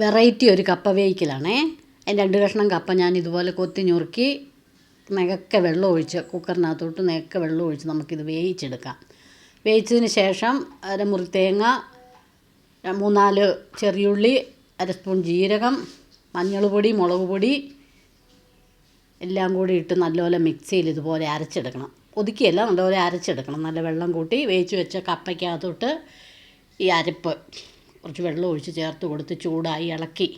Variety ഒരു കപ്പ വേവിക്കലാണേ. അതിന് രണ്ട് കഷ്ണം കപ്പ ഞാൻ ഇതുപോലെ കൊത്തി ഞുറുക്കി നികക്കെ വെള്ളം ഒഴിച്ച് കുക്കറിനകത്തോട്ട് നികക്കെ വെള്ളം ഒഴിച്ച് നമുക്കിത് വേവിച്ചെടുക്കാം. വേവിച്ചതിന് ശേഷം അര മുറി തേങ്ങ മൂന്നാൽ ചെറിയുള്ളി അര സ്പൂൺ ജീരകം മഞ്ഞൾപ്പൊടി പൊടി മുളക് പൊടി എല്ലാം കൂടി ഇട്ട് നല്ലപോലെ മിക്സിയിൽ ഇതുപോലെ അരച്ചെടുക്കണം. ഒതുക്കിയല്ല നല്ലപോലെ അരച്ചെടുക്കണം. നല്ല വെള്ളം കൂട്ടി വേവിച്ച് വെച്ച കപ്പയ്ക്കകത്തോട്ട് ഈ അരപ്പ് കുറച്ച് വെള്ളം ഒഴിച്ച് ചേർത്ത് കൊടുത്ത് ചൂടായി ഇളക്കി.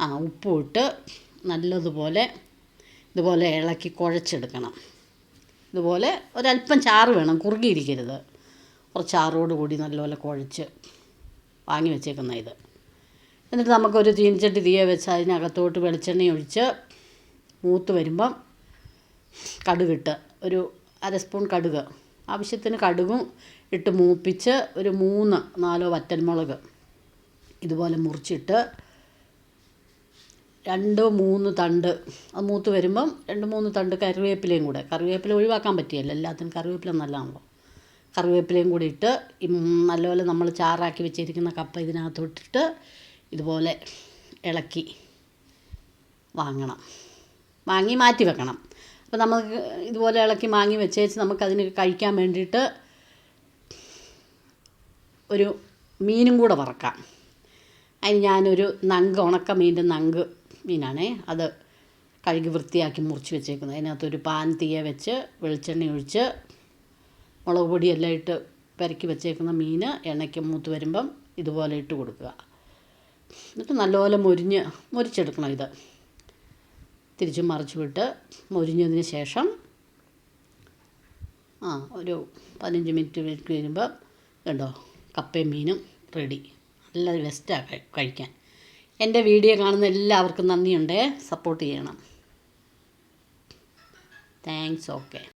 ആ ഉപ്പും ഇട്ട് നല്ലതുപോലെ ഇതുപോലെ ഇളക്കി കുഴച്ചെടുക്കണം. ഇതുപോലെ ഒരല്പം ചാറ് വേണം കുറുകിയിരിക്കരുത്. കുറച്ച് ചാറോട് കൂടി നല്ലപോലെ കുഴച്ച് വാങ്ങി വെച്ചേക്കുന്ന ഇത്. എന്നിട്ട് നമുക്കൊരു ചീനിച്ചട്ടി തീയെ വെച്ച് അതിനകത്തോട്ട് വെളിച്ചെണ്ണ ഒഴിച്ച് മൂത്ത് വരുമ്പം കടുകിട്ട് ഒരു അര സ്പൂൺ കടുക് ആവശ്യത്തിന് കടുകും ഇട്ട് മൂപ്പിച്ച് ഒരു മൂന്ന് നാലോ വറ്റൽമുളക് ഇതുപോലെ മുറിച്ചിട്ട് രണ്ട് മൂന്ന് തണ്ട് അത് മൂത്ത് വരുമ്പം രണ്ട് മൂന്ന് തണ്ട് കറിവേപ്പിലയും കൂടെ. കറിവേപ്പില ഒഴിവാക്കാൻ പറ്റിയല്ലോ എല്ലാത്തിനും കറിവേപ്പില നല്ലതാണല്ലോ. കറിവേപ്പിലയും കൂടി ഇട്ട് നല്ലപോലെ നമ്മൾ ചാറാക്കി വെച്ചിരിക്കുന്ന കപ്പ ഇതിനകത്തോട്ടിട്ട് ഇതുപോലെ ഇളക്കി വാങ്ങണം. വാങ്ങി മാറ്റി വെക്കണം. അപ്പോൾ നമുക്ക് ഇതുപോലെ ഇളക്കി മാങ്ങി വെച്ചേച്ച് നമുക്കതിന് കഴിക്കാൻ വേണ്ടിയിട്ട് ഒരു മീനും കൂടെ വറക്കാം. അതിന് ഞാനൊരു നങ്ക് ഉണക്ക മീന്റെ നങ്ക് മീനാണേ അത് കഴുകി വൃത്തിയാക്കി മുറിച്ച് വെച്ചേക്കുന്നത് അതിനകത്തൊരു പാൻ തീയ വെച്ച് വെളിച്ചെണ്ണ ഒഴിച്ച് മുളക് പൊടിയെല്ലാം ഇട്ട് പെരക്കി വെച്ചേക്കുന്ന മീൻ എണ്ണയ്ക്ക് മൂത്ത് വരുമ്പം ഇതുപോലെ ഇട്ട് കൊടുക്കുക. എന്നിട്ട് നല്ലപോലെ മൊരിഞ്ഞ് മൊരിച്ചെടുക്കണം ഇത്. തിരിച്ചും മറിച്ച് വിട്ട് മൊരിഞ്ഞതിന് ശേഷം ആ ഒരു പതിനഞ്ച് മിനിറ്റ് കഴിയുമ്പോൾ കണ്ടോ കപ്പയും മീനും റെഡി നല്ല ബെസ്റ്റാണ് കഴിക്കാൻ. എന്റെ വീഡിയോ കാണുന്ന എല്ലാവർക്കും നന്ദിയുണ്ട്. സപ്പോർട്ട് ചെയ്യണം. Thanks okay